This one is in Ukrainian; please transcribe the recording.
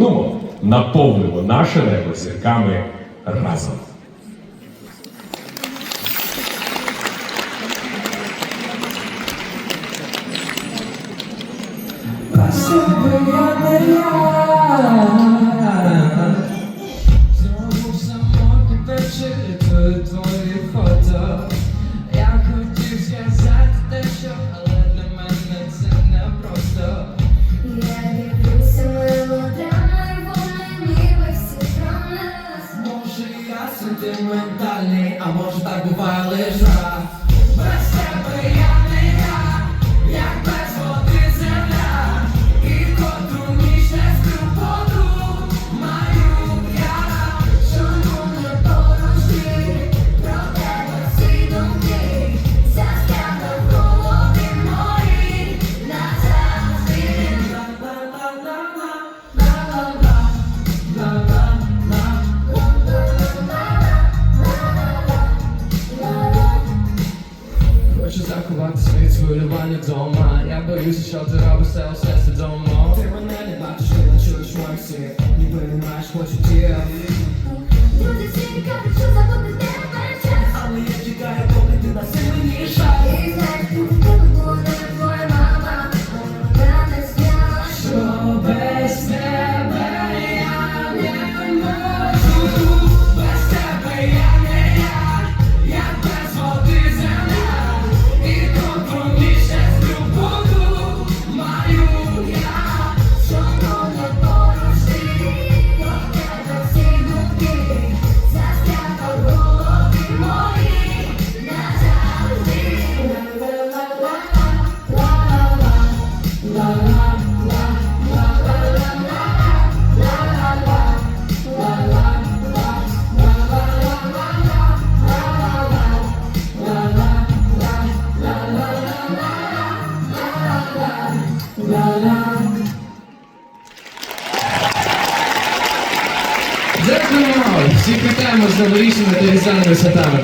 Ну, наповнимо наше небо зірками разом. Знову самотні перечитую твої фото. Сентиментальний, а може так буває лиш раз. precious accolades, steeds vullen waar niet allemaal. Ja, shelter, I was don't know. Terror 9, about to show that you're a schwarm, don't watch Дякуємо! Всіх вітаємо з новорічними та різдвяними святами!